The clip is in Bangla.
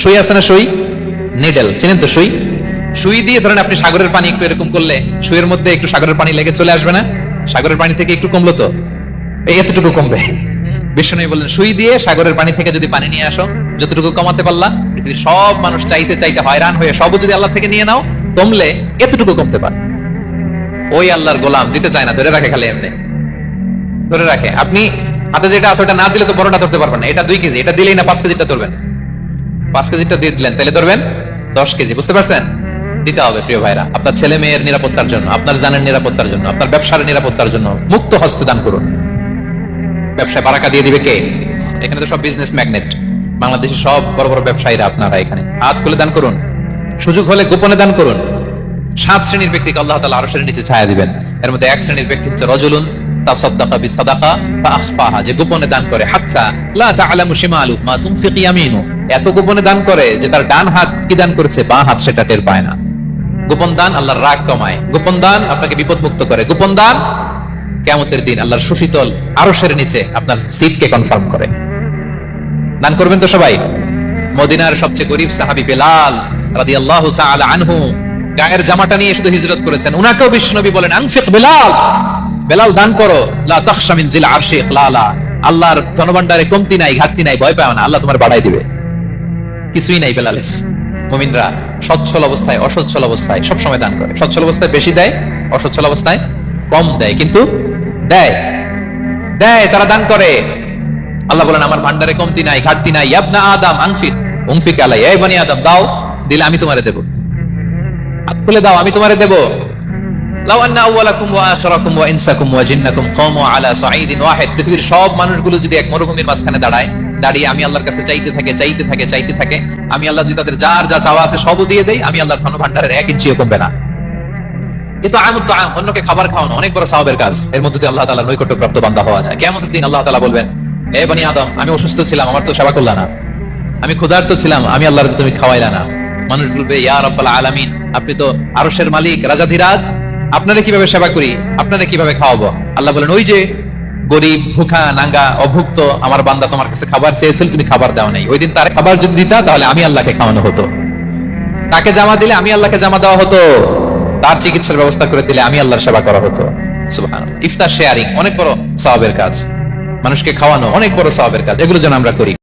সুই আছে না সুই? নিডেল চেনেন তো সুই? সুই দিয়ে ধরেন আপনি সাগরের পানি একটু এরকম করলে, সুইয়ের মধ্যে একটু সাগরের পানি লেগে চলে আসবে না? সাগরের পানি থেকে একটু কমলো তো? এতটুকু কমবে। বিষ্ণু বললেন, সুই দিয়ে সাগরের পানি থেকে যদি পানি নিয়ে আসো, যতটুকু কমাতে পারলা পৃথিবীর সব মানুষ চাইতে চাইতে হয়রান হয়ে সব যদি আল্লাহ থেকে নিয়ে নাও, কমলে এতটুকু কমতে পারে ওই আল্লাহর গোলাম দিতে চায় না, ধরে রাখে খালি এমনি। ধরে রাখে। আপনি হাতে যেটা আছে ওটা না দিলে তো বড়টা ধরতে পারবেন না। এটা দুই কেজি, এটা দিলেই না পাঁচ কেজিটা ধরবেন। পাঁচ কেজিটা দিয়ে দিলেন, তাহলে ধরবেন দশ কেজি, বুঝতে পারছেন? দিতে হবে প্রিয় ভাইরা। আপনার ছেলে মেয়ের নিরাপত্তার জন্য, আপনার জানের নিরাপত্তার জন্য, আপনার ব্যবসার নিরাপত্তার জন্য মুক্ত হস্তে দান করুন। ব্যবসায় বারাকা দিয়ে দিবে কে? এখানে তো সব বিজনেস ম্যাগনেট বাংলাদেশের সব বড় বড় ব্যবসায়ীরা আপনারা এখানে। হাত খুলে দান করুন। সুযোগ হলে গোপনে দান করুন। সাত শ্রেণির ব্যক্তিকে আল্লাহ তাআলা আরও শ্রেণির নিচে ছায়া দিবেন। এর মধ্যে এক শ্রেণির ব্যক্তি হচ্ছে রজুলুন। তাসাদ্দাকা বিসাদাকা ফাআখফাহা করে। গোপনে দান আপনাকে বিপদ মুক্ত করে। গোপন দান কেমতের দিন আল্লাহর সুশীতল আরশের নিচে আপনার সিটকে কনফার্ম করে। দান করবেন তো সবাই? মদিনার সবচেয়ে গরিব সাহাবি বেলাল রাদিয়াল্লাহু তাআলা আনহু গায়ের জামাটা নিয়ে শুধু হিজরত করেছেন। উনাকেও বিশ্বনবী বলেন, আনফিক বেলাল। বেলাল দান করো। আল্লাহর ধনভাণ্ডারে কমতি নাই, ঘাটতি নাই, ভয় পাও না। আল্লাহ তোমার বাড়াই দিবে। কিছুই নাই বেলালের। মুমিনরা সচ্ছল অবস্থায়, অসচ্ছল অবস্থায় সবসময় দান করে। সচ্ছল অবস্থায় বেশি দেয়, অসচ্ছল অবস্থায় কম দেয়, কিন্তু দেয়। দেয়, তারা দান করে। আল্লাহ বলেন, আমার ভান্ডারে কমতি নাই, ঘাটতি নাই। ইয়াবনা আদম আনফিক উনফিক আলাই এই বানি আদম, দাও, দিলে আমি তোমারে দেব। হাত খুলে দাও, আমি তোমারে দেব। লাউ আন্না ওয়া আখিরাকুম ওয়া ইনসাকুম ওয়া জিন্নাকুম কামু আলা সাঈদিন ওয়াহিদ। পৃথিবীর সব মানুষগুলো যদি এক মরুভূমির মাঝখানে দাঁড়ায়, দাঁড়িয়ে আমি আল্লাহর কাছে চাইতে থাকে চাইতে থাকে চাইতে থাকে, আমি আল্লাহ যদি তাদের যার যা চাওয়া আছে সবও দিয়ে দেই, আমি আল্লাহর ধন ভান্ডারের এক ইঞ্চিও কমবে না। আমুত আম অন্যকে খাবার খাওয়ানো অনেক বড় কাজ। এর মধ্যে দিয়ে আল্লাহ তাআলা নৈকট্য প্রাপ্ত বান্দা হওয়া যায়। দিন আল্লাহ তাআলা বলবেন, এ বনি আদম, আমি অসুস্থ ছিলাম, আমার তো সেবা করলা না। আমি ক্ষুধার্ত ছিলাম, আমি আল্লাহর তুমি খাওয়াইলা না। মানুষ বলবে, ইয়া রাব্বাল আলামিন, আপনি তো আরশের মালিক রাজাধিরাজ আপনারা কীভাবে সেবা করি আপনারা কীভাবে খাওয়াবো? আল্লাহ বলেন, ওই যে গরিব, ভুখা, নাঙ্গা, অভুক্ত, আমার বান্দা তোমার কাছে খাবার চেয়েছিল, তুমি খাবার দাও নাই। ওই দিন তার খাবার যদি দিতা, তাহলে আমি আল্লাহকে খাওয়ানো হতো। তাকে জামা দিলে আমি আল্লাহকে জামা দেওয়া হতো। তার চিকিৎসার ব্যবস্থা করে দিলে আমি আল্লাহর সেবা করা হতো। ইফতার শেয়ারিং, অনেক বড় সওয়াবের কাজ। মানুষকে খাওয়ানো, অনেক বড় সওয়াবের কাজ। এগুলো যেন আমরা করি।